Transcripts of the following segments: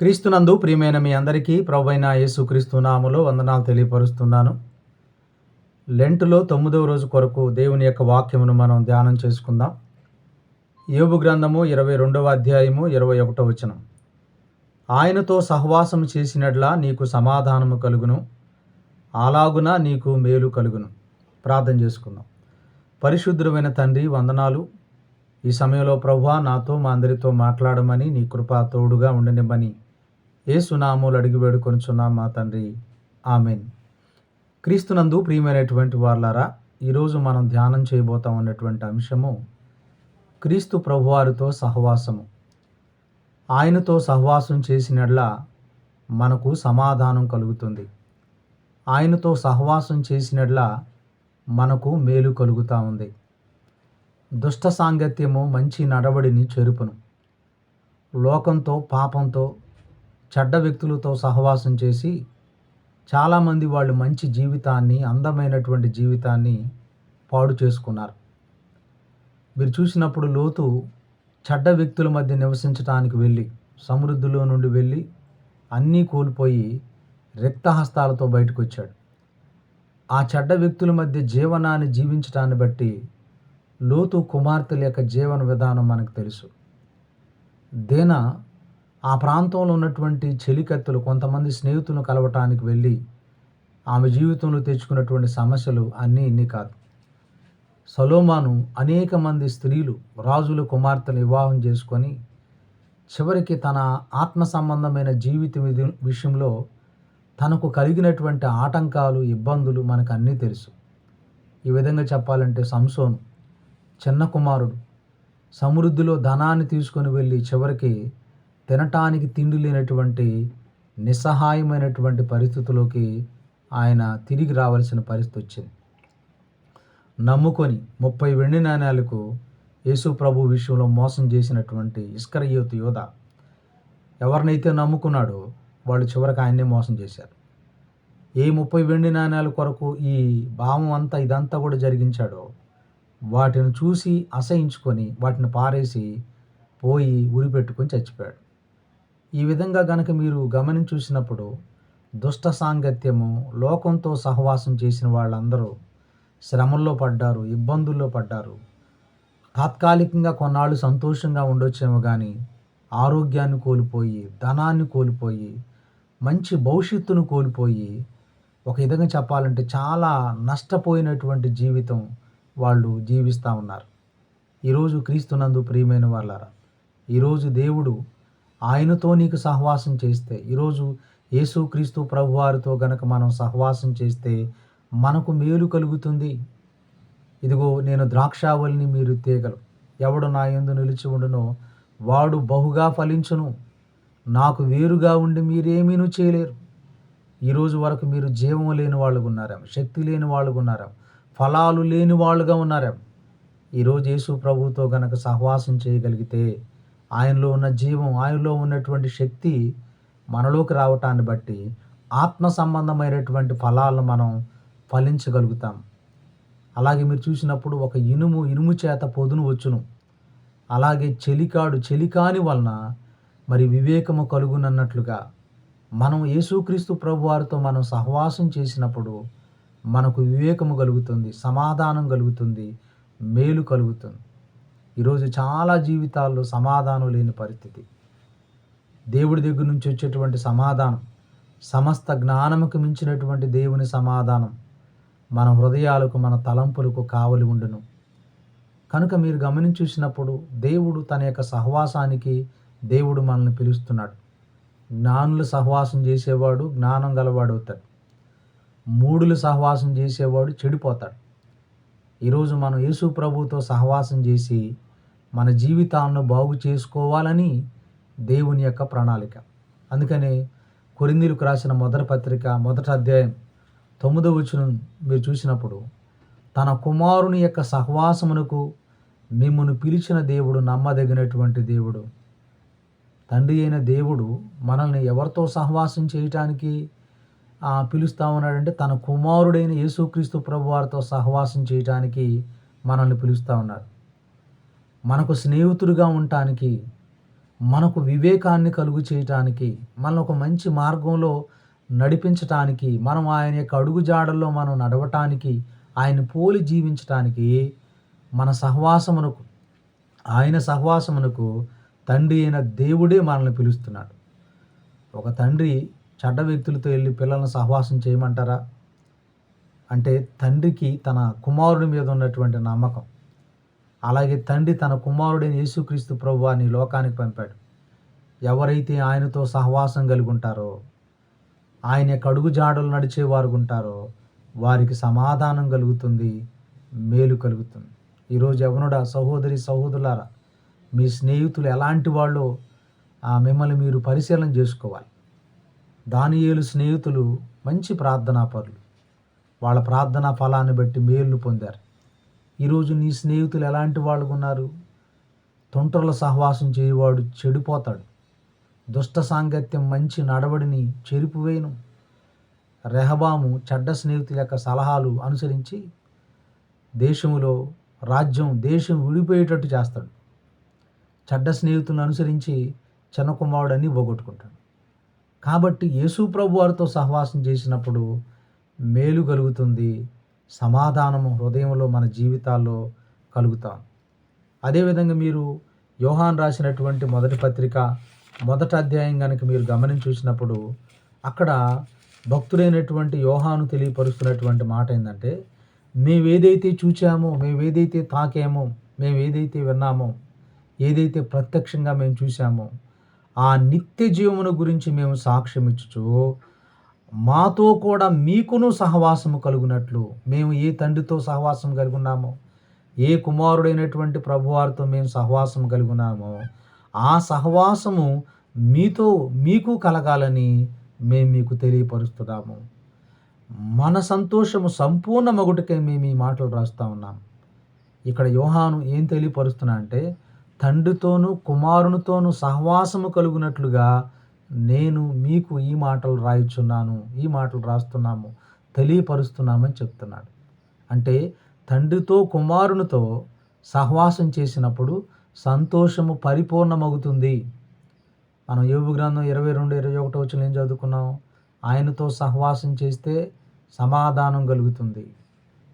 క్రీస్తునందు ప్రియమైన మీ అందరికీ ప్రభైన యేసుక్రీస్తు నామలో వందనాలు తెలియపరుస్తున్నాను. లెంటులో తొమ్మిదవ రోజు కొరకు దేవుని యొక్క వాక్యమును మనం ధ్యానం చేసుకుందాం. యోబు గ్రంథము ఇరవై రెండవ అధ్యాయము ఇరవై ఒకటో వచనం. ఆయనతో సహవాసం చేసినట్లా నీకు సమాధానము కలుగును. అలాగున నీకు మేలు కలుగును. ప్రార్థన చేసుకుందాం. పరిశుద్ధమైన తండ్రి వందనాలు. ఈ సమయంలో ప్రభు నాతో మా అందరితో మాట్లాడమని నీ కృప తోడుగా ఉండనివ్వని ఏ సునామూలు అడిగి వేడుకొనుచున్నాం మా తండ్రి? ఆమెన్. క్రీస్తునందు ప్రియమైనటువంటి వాళ్ళారా ఈరోజు మనం ధ్యానం చేయబోతాం అన్నటువంటి అంశము క్రీస్తు ప్రభువారితో సహవాసము. ఆయనతో సహవాసం చేసినట్లా మనకు సమాధానం కలుగుతుంది. ఆయనతో సహవాసం చేసినట్లా మనకు మేలు కలుగుతూ ఉంది. దుష్ట సాంగత్యము మంచి నడవడిని చెరుపును. లోకంతో పాపంతో చెడ్డ వ్యక్తులతో సహవాసం చేసి చాలామంది వాళ్ళు మంచి జీవితాన్ని అందమైనటువంటి జీవితాన్ని పాడు చేసుకున్నారు. మీరు చూసినప్పుడు లోతు చెడ్డ వ్యక్తుల మధ్య నివసించడానికి వెళ్ళి సమృద్ధిలో నుండి వెళ్ళి అన్నీ కోల్పోయి రిక్తహస్తాలతో బయటకు వచ్చాడు. ఆ చెడ్డ వ్యక్తుల మధ్య జీవనాన్ని జీవించడాన్ని బట్టి లోతు కుమార్తెల యొక్క జీవన విధానం మనకు తెలుసు. దేన ఆ ప్రాంతంలో ఉన్నటువంటి చెలికత్తులు కొంతమంది స్నేహితులను కలవటానికి వెళ్ళి ఆమె జీవితంలో తెచ్చుకున్నటువంటి సమస్యలు అన్నీ ఇన్ని కాదు. సలోమాను అనేక మంది స్త్రీలు రాజుల కుమార్తెలు వివాహం చేసుకొని చివరికి తన ఆత్మ సంబంధమైన జీవితం విషయంలో తనకు కలిగినటువంటి ఆటంకాలు ఇబ్బందులు మనకు అన్నీ తెలుసు. ఈ విధంగా చెప్పాలంటే సంసోను చిన్న కుమారుడు సమృద్ధిలో ధనాన్ని తీసుకొని వెళ్ళి చివరికి తినటానికి తిండి లేనటువంటి నిస్సహాయమైనటువంటి పరిస్థితిలోకి ఆయన తిరిగి రావాల్సిన పరిస్థితి వచ్చింది. నమ్ముకొని ముప్పై వెండి నాణ్యాలకు యేసు ప్రభు విషయంలో మోసం చేసినటువంటి ఇస్కరయోతు యోధ ఎవరినైతే నమ్ముకున్నాడో వాళ్ళు చివరికి ఆయన్నే మోసం చేశారు. ఏ ముప్పై వెండి నాణ్యాల కొరకు ఈ భావం అంతా ఇదంతా కూడా జరిగించాడో వాటిని చూసి అసహించుకొని వాటిని పారేసి పోయి ఉరి పెట్టుకొని చచ్చిపోయాడు. ఈ విధంగా గనక మీరు గమనించి చూసినప్పుడు దుష్ట సాంగత్యము లోకంతో సహవాసం చేసిన వాళ్ళందరూ శ్రమల్లో పడ్డారు ఇబ్బందుల్లో పడ్డారు. తాత్కాలికంగా కొన్నాళ్ళు సంతోషంగా ఉండొచ్చేమో కానీ ఆరోగ్యాన్ని కోల్పోయి ధనాన్ని కోల్పోయి మంచి భవిష్యత్తును కోల్పోయి ఒక విధంగా చెప్పాలంటే చాలా నష్టపోయినటువంటి జీవితం వాళ్ళు జీవిస్తూ ఉన్నారు. ఈరోజు క్రీస్తునందు ప్రియమైన వాళ్ళారా ఈరోజు దేవుడు ఆయనతో నీకు సహవాసం చేస్తే ఈరోజు యేసుక్రీస్తు ప్రభువారితో గనక మనం సహవాసం చేస్తే మనకు మేలు కలుగుతుంది. ఇదిగో నేను ద్రాక్షావల్ని మీరు తీగలు. ఎవడు నా ఎందు నిలిచి ఉండునో వాడు బహుగా ఫలించును. నాకు వేరుగా ఉండి మీరేమీనూ చేయలేరు. ఈరోజు వరకు మీరు జీవం లేని వాళ్ళు ఉన్నారా శక్తి లేని వాళ్ళు ఉన్నారా ఫలాలు లేని వాళ్ళుగా ఉన్నారా. ఈరోజు యేసు ప్రభువుతో గనక సహవాసం చేయగలిగితే ఆయనలో ఉన్న జీవం ఆయనలో ఉన్నటువంటి శక్తి మనలోకి రావటాన్ని బట్టి ఆత్మ సంబంధమైనటువంటి ఫలాలను మనం ఫలించగలుగుతాం. అలాగే మీరు చూసినప్పుడు ఒక ఇనుము ఇనుము చేత పొదును వచ్చును. అలాగే చెలికాడు చెలికాని వలన మరి వివేకము కలుగునన్నట్లుగా మనం యేసుక్రీస్తు ప్రభువారితో మనం సహవాసం చేసినప్పుడు మనకు వివేకము కలుగుతుంది సమాధానం కలుగుతుంది మేలు కలుగుతుంది. ఈరోజు చాలా జీవితాల్లో సమాధానం లేని పరిస్థితి. దేవుడి దగ్గర నుంచి వచ్చేటువంటి సమాధానం సమస్త జ్ఞానముకు మించినటువంటి దేవుని సమాధానం మన హృదయాలకు మన తలంపులకు కావలి ఉండును. కనుక మీరు గమనించి చూసినప్పుడు దేవుడు తన యొక్క సహవాసానికి దేవుడు మనల్ని పిలుస్తున్నాడు. జ్ఞానులు సహవాసం చేసేవాడు జ్ఞానం గలవాడు అవుతాడు. మూడులు సహవాసం చేసేవాడు చెడిపోతాడు. ఈరోజు మనం యేసు ప్రభువుతో సహవాసం చేసి మన జీవితాలను బాగు చేసుకోవాలని దేవుని యొక్క ప్రణాళిక. అందుకనే కొరిందీలకు రాసిన మొదటి పత్రిక మొదటి అధ్యాయం తొమ్మిదవ వచనం మీరు చూసినప్పుడు తన కుమారుని యొక్క సహవాసమునకు మిమ్మల్ని పిలిచిన దేవుడు నమ్మదగినటువంటి దేవుడు. తండ్రి అయిన దేవుడు మనల్ని ఎవరితో సహవాసం చేయటానికి పిలుస్తా ఉన్నాడంటే తన కుమారుడైన యేసుక్రీస్తు ప్రభువారితో సహవాసం చేయటానికి మనల్ని పిలుస్తూ ఉన్నాడు మనకు స్నేహితుడిగా ఉండటానికి మనకు వివేకాన్ని కలుగు చేయటానికి మన ఒక మంచి మార్గంలో నడిపించటానికి మనం ఆయన యొక్క అడుగుజాడల్లో మనం నడవటానికి ఆయన పోలి జీవించటానికి మన సహవాసమునకు ఆయన సహవాసమునకు తండ్రి అయిన దేవుడే మనల్ని పిలుస్తున్నాడు. ఒక తండ్రి చెడ్డ వ్యక్తులతో వెళ్ళి పిల్లలను సహవాసం చేయమంటారా? అంటే తండ్రికి తన కుమారుడి మీద ఉన్నటువంటి నమ్మకం. అలాగే తండ్రి తన కుమారుడైన యేసుక్రీస్తు ప్రభువాని లోకానికి పంపాడు. ఎవరైతే ఆయనతో సహవాసం కలిగి ఉంటారో ఆయన కడుగు అడుగు జాడలు నడిచేవారు ఉంటారో వారికి సమాధానం కలుగుతుంది మేలు కలుగుతుంది. ఈరోజు ఎవనుడా సహోదరి సహోదరులారా మీ స్నేహితులు ఎలాంటి వాళ్ళు మిమ్మల్ని మీరు పరిశీలన చేసుకోవాలి. దానియేలు స్నేహితులు మంచి ప్రార్థనా పరులు వాళ్ళ ప్రార్థనా ఫలాన్ని బట్టి మేలు పొందారు. ఈరోజు నీ స్నేహితులు ఎలాంటి వాళ్ళు ఉన్నారు? తొంటర్ల సహవాసం చేయవాడు చెడిపోతాడు. దుష్ట సాంగత్యం మంచి నడవడిని చెరిపివేయను రెహబాము చెడ్డ స్నేహితుల యొక్క సలహాలు అనుసరించి దేశంలో రాజ్యం దేశం విడిపోయేటట్టు చేస్తాడు. చెడ్డ స్నేహితులను అనుసరించి చిన్న కుమారుడని పోగొట్టుకుంటాడు. కాబట్టి యేసు ప్రభు వారితో సహవాసం చేసినప్పుడు మేలు కలుగుతుంది. సమాధానము హృదయంలో మన జీవితాల్లో కలుగుతాం అదేవిధంగా మీరు యోహాన్ రాసినటువంటి మొదటి పత్రిక మొదటి అధ్యాయం కనుక మీరు గమనించి చూసినప్పుడు అక్కడ భక్తుడైనటువంటి యోహాను తెలియపరుస్తున్నటువంటి మాట ఏంటంటే మేము ఏదైతే చూచామో మేము ఏదైతే తాకేమో మేము ఏదైతే విన్నామో ఏదైతే ప్రత్యక్షంగా మేము చూసామో ఆ నిత్య జీవమును గురించి మేము సాక్ష్యం ఇచ్చుచు మాతో కూడా మీకును సహవాసము కలుగునట్లు మేము ఏ తండ్రితో సహవాసం కలుగున్నాము ఏ కుమారుడైనటువంటి ప్రభువారితో మేము సహవాసం కలుగున్నామో ఆ సహవాసము మీతో మీకు కలగాలని మేము మీకు తెలియపరుస్తున్నాము. మన సంతోషము సంపూర్ణ మగుటకే మేము ఈ మాటలు రాస్తూ ఉన్నాం. ఇక్కడ యోహాను ఏం తెలియపరుస్తున్నా అంటే తండ్రితోనూ కుమారునితోనూ సహవాసము కలుగునట్లుగా నేను మీకు ఈ మాటలు రాయిచున్నాను ఈ మాటలు రాస్తున్నాము తెలియపరుస్తున్నామని చెప్తున్నాడు. అంటే తండ్రితో కుమారునితో సహవాసం చేసినప్పుడు సంతోషము పరిపూర్ణమవుతుంది మనం యోగు గ్రంథం ఇరవై రెండు ఇరవై ఒకటో వచ్చిన ఏం చదువుకున్నాం? ఆయనతో సహవాసం చేస్తే సమాధానం కలుగుతుంది.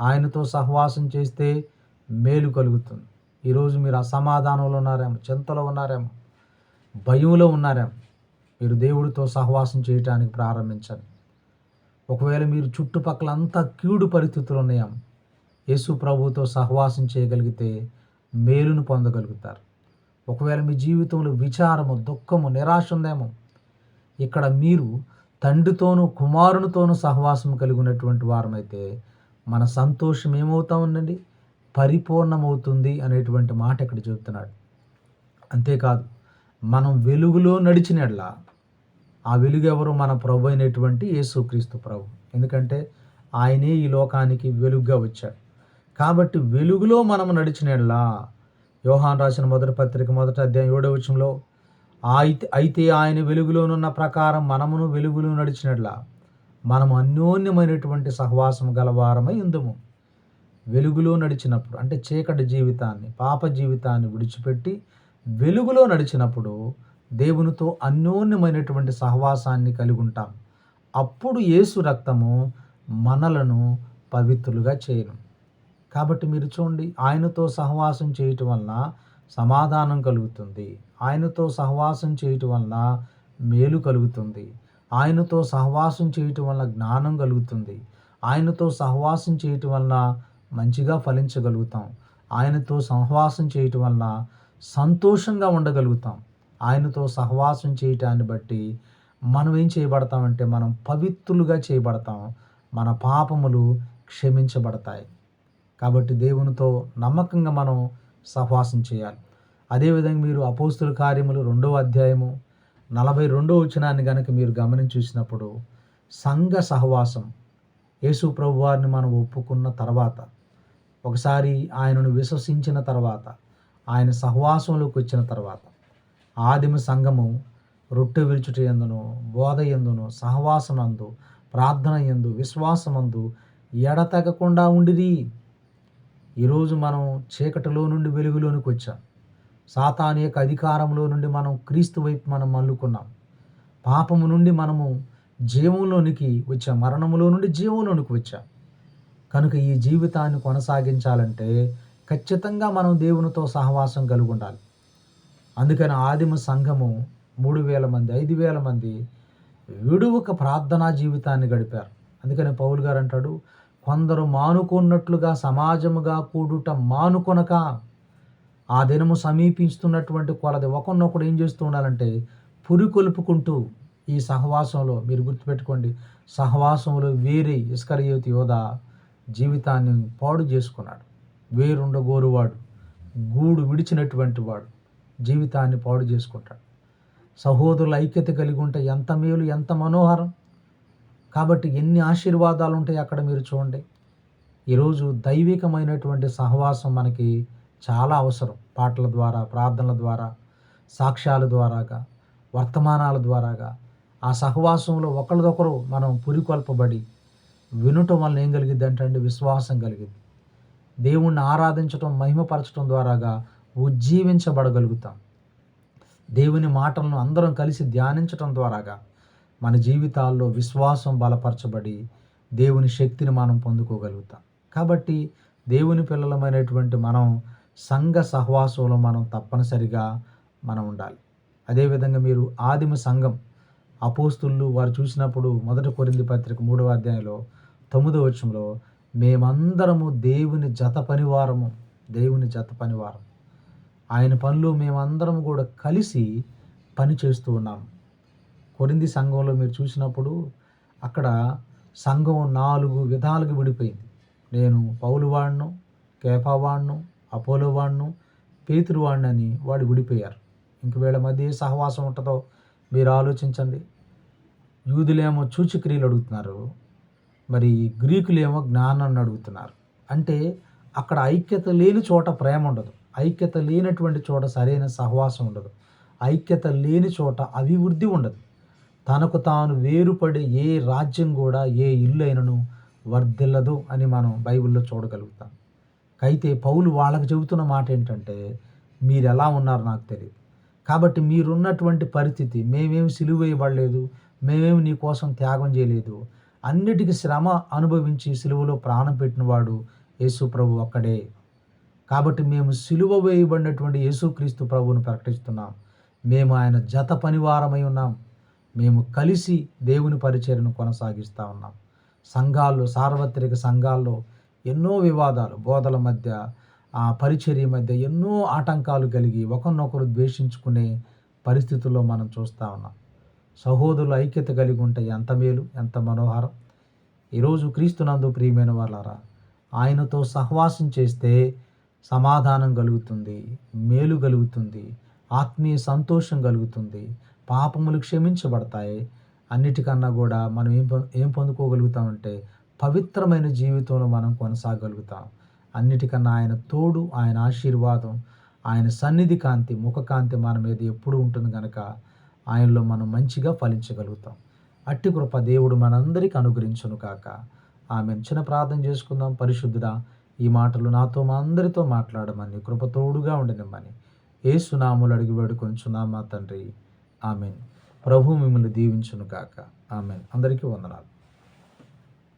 ఆయనతో సహవాసం చేస్తే మేలు కలుగుతుంది. ఈరోజు మీరు అసమాధానంలో ఉన్నారేమో చింతలో ఉన్నారేమో భయంలో ఉన్నారేమో. మీరు దేవుడితో సహవాసం చేయటానికి ప్రారంభించండి. ఒకవేళ మీరు చుట్టుపక్కల అంతా కీడు పరిస్థితులు ఉన్నాయేమో యేసు ప్రభుతో సహవాసం చేయగలిగితే మేలును పొందగలుగుతారు. ఒకవేళ మీ జీవితంలో విచారము దుఃఖము నిరాశ ఉందేమో ఇక్కడ మీరు తండ్రితోనూ కుమారునితోనూ సహవాసం కలిగి ఉన్నటువంటి వారమైతే మన సంతోషం ఏమవుతా ఉందండి? పరిపూర్ణమవుతుంది అనేటువంటి మాట ఇక్కడ చెబుతున్నాడు. అంతేకాదు మనం వెలుగులో నడిచినట్లా ఆ వెలుగు ఎవరు మన ప్రభు అయినటువంటి యేసుక్రీస్తు ప్రభు. ఎందుకంటే ఆయనే ఈ లోకానికి వెలుగుగా వచ్చాడు. కాబట్టి వెలుగులో మనం నడిచినట్లా యోహాన్ రాసిన మొదటి పత్రిక మొదటి అధ్యాయం ఏడో వచ్చంలో అయితే అయితే ఆయన వెలుగులోనున్న ప్రకారం మనమును వెలుగులో నడిచినట్లా మనము అన్యోన్యమైనటువంటి సహవాసం గలవారమై ఉందము. వెలుగులో నడిచినప్పుడు అంటే చీకటి జీవితాన్ని పాప జీవితాన్ని విడిచిపెట్టి వెలుగులో నడిచినప్పుడు దేవునితో అన్యోన్యమైనటువంటి సహవాసాన్ని కలిగి ఉంటాం అప్పుడు యేసు రక్తము మనలను పవిత్రులుగా చేయను. కాబట్టి మీరు చూడండి ఆయనతో సహవాసం చేయటం వలన సమాధానం కలుగుతుంది. ఆయనతో సహవాసం చేయటం వలన మేలు కలుగుతుంది. ఆయనతో సహవాసం చేయటం వలన జ్ఞానం కలుగుతుంది. ఆయనతో సహవాసం చేయటం వలన మంచిగా ఫలించగలుగుతాం. ఆయనతో సహవాసం చేయటం వలన సంతోషంగా ఉండగలుగుతాం. ఆయనతో సహవాసం చేయటాన్ని బట్టి మనం ఏం చేయబడతామంటే మనం పవిత్రులుగా చేయబడతాం. మన పాపములు క్షమించబడతాయి. కాబట్టి దేవునితో నమ్మకంగా మనం సహవాసం చేయాలి. అదేవిధంగా మీరు అపోస్తుల కార్యములు రెండవ అధ్యాయము నలభై రెండవ వచనాన్ని కనుక మీరు గమనించి చూసినప్పుడు సంఘ సహవాసం యేసు ప్రభు వారిని మనం ఒప్పుకున్న తర్వాత ఒకసారి ఆయనను విశ్వసించిన తర్వాత ఆయన సహవాసంలోకి వచ్చిన తర్వాత ఆదిమ సంఘము రొట్టె విరుచుట ఎందును బోధ ఎందును సహవాసమందు ప్రార్థన ఎందు విశ్వాసమందు ఎడతెగకుండా ఉండిరి. ఈరోజు మనం చీకటిలో నుండి వెలుగులోనికి వచ్చాం. సాతాను యొక్క అధికారంలో నుండి మనం క్రీస్తు వైపు మనం మల్లుకున్నాం పాపము నుండి మనము జీవంలోనికి వచ్చాం. మరణములో నుండి జీవంలోనికి వచ్చాం. కనుక ఈ జీవితాన్ని కొనసాగించాలంటే ఖచ్చితంగా మనం దేవునితో సహవాసం కలిగి ఉండాలి అందుకని ఆదిమ సంఘము మూడు వేల మంది ఐదు వేల మంది విడువక ప్రార్థనా జీవితాన్ని గడిపారు. అందుకని పౌలు గారు అంటాడు కొందరు మానుకున్నట్లుగా సమాజముగా కూడుట మానుకొనక ఆ దినము సమీపిస్తున్నటువంటి కొలది ఒకరినొకడు ఏం చేస్తూ ఉండాలంటే పురి కొలుపుకుంటూ ఈ సహవాసంలో మీరు గుర్తుపెట్టుకోండి సహవాసంలో వేరే ఇస్కరయోతి యోధ జీవితాన్ని పాడు చేసుకున్నాడు. వేరుండగోరువాడు గూడు విడిచినటువంటి వాడు. జీవితాన్ని పాడు చేసుకుంటాడు. సహోదరుల ఐక్యత కలిగి ఉంటే ఎంత మేలు ఎంత మనోహరం. కాబట్టి ఎన్ని ఆశీర్వాదాలు ఉంటాయి అక్కడ మీరు చూడండి. ఈరోజు దైవికమైనటువంటి సహవాసం మనకి చాలా అవసరం. పాటల ద్వారా ప్రార్థనల ద్వారా సాక్ష్యాల ద్వారాగా వర్తమానాల ద్వారాగా. ఆ సహవాసంలో ఒకరిదొకరు మనం పురికొల్పబడి వినటం వల్ల ఏం కలిగిద్ది అంటే విశ్వాసం కలిగింది దేవుణ్ణి ఆరాధించటం మహిమపరచడం ద్వారాగా ఉజ్జీవించబడగలుగుతాం. దేవుని మాటలను అందరం కలిసి ధ్యానించటం ద్వారాగా మన జీవితాల్లో విశ్వాసం బలపరచబడి దేవుని శక్తిని మనం పొందుకోగలుగుతాం. కాబట్టి దేవుని పిల్లలమైనటువంటి మనం సంఘ సహవాసంలో మనం తప్పనిసరిగా మనం ఉండాలి. అదేవిధంగా మీరు ఆదిమ సంఘం అపోస్తులు వారు చూసినప్పుడు మొదటి కొరింది పత్రిక మూడవ అధ్యాయంలో తొమ్మిదో వచ్చంలో మేమందరము దేవుని జత పనివారము దేవుని జత పనివారం ఆయన పనులు మేమందరం కూడా కలిసి పని చేస్తూ ఉన్నాం. కొరింది సంఘంలో మీరు చూసినప్పుడు అక్కడ సంఘం నాలుగు విధాలుగా విడిపోయింది. నేను పౌలు వాడిను కేఫా వాడిను అపోలో వాడిను పేతురు వాడిని అని వాడు విడిపోయారు. ఇంక వీళ్ళ మధ్య ఏ సహవాసం ఉంటుందో మీరు ఆలోచించండి. యూదులేమో చూచిక్రియలు అడుగుతున్నారు. మరి గ్రీకులేమో జ్ఞానాన్ని అడుగుతున్నారు. అంటే అక్కడ ఐక్యత లేని చోట ప్రేమ ఉండదు. ఐక్యత లేనటువంటి చోట సరైన సహవాసం ఉండదు. ఐక్యత లేని చోట అభివృద్ధి ఉండదు. తనకు తాను వేరుపడే ఏ రాజ్యం కూడా ఏ ఇల్లు అయినను వర్ధిల్లదు అని మనం బైబిల్లో చూడగలుగుతాం. అయితే పౌలు వాళ్ళకి చెబుతున్న మాట ఏంటంటే మీరు ఎలా ఉన్నారో నాకు తెలియదు. కాబట్టి మీరున్నటువంటి పరిస్థితి మేమేమి సిలువేయబడలేదు మేమేమి నీ కోసం త్యాగం చేయలేదు. అన్నిటికీ శ్రమ అనుభవించి సిలువలో ప్రాణం పెట్టినవాడు యేసు ప్రభు ఒక్కడే కాబట్టి మేము సిలువ వేయబడినటువంటి యేసుక్రీస్తు ప్రభువును ప్రకటిస్తున్నాం. మేము ఆయన జత పనివారమై ఉన్నాం. మేము కలిసి దేవుని పరిచర్ను కొనసాగిస్తూ ఉన్నాం. సంఘాల్లో సార్వత్రిక సంఘాల్లో ఎన్నో వివాదాలు బోధల మధ్య ఆ పరిచర్య మధ్య ఎన్నో ఆటంకాలు కలిగి ఒకరినొకరు ద్వేషించుకునే పరిస్థితుల్లో మనం చూస్తూ ఉన్నాం. సహోదరులు ఐక్యత కలిగి ఉంటే ఎంత మేలు ఎంత మనోహరం. ఈరోజు క్రీస్తునందు ప్రియమైన వాళ్ళారా ఆయనతో సహవాసం చేస్తే సమాధానం కలుగుతుంది మేలు కలుగుతుంది ఆత్మీయ సంతోషం కలుగుతుంది పాపములు క్షమించబడతాయి. అన్నిటికన్నా కూడా మనం ఏం ఏం పొందుకోగలుగుతామంటే పవిత్రమైన జీవితంలో మనం కొనసాగలుగుతాం. అన్నిటికన్నా ఆయన తోడు ఆయన ఆశీర్వాదం ఆయన సన్నిధి కాంతి ముఖ కాంతి మన మీద ఎప్పుడు ఉంటుంది కనుక ఆయనలో మనం మంచిగా ఫలించగలుగుతాం. అట్టి కృప దేవుడు మనందరికీ అనుగ్రహించును కాక ఆమె చిన్న ప్రార్థన చేసుకుందాం. పరిశుద్ధుడా ఈ మాటలు నాతో మా అందరితో మాట్లాడమని కృపతోడుగా ఉండనిమ్మని. ఏ సునాములు అడిగి వేడుకొంచున్నామా తండ్రి. ఆమెన్. ప్రభు మిమ్మల్ని దీవించును కాక ఆమెన్. అందరికీ వందనాలు.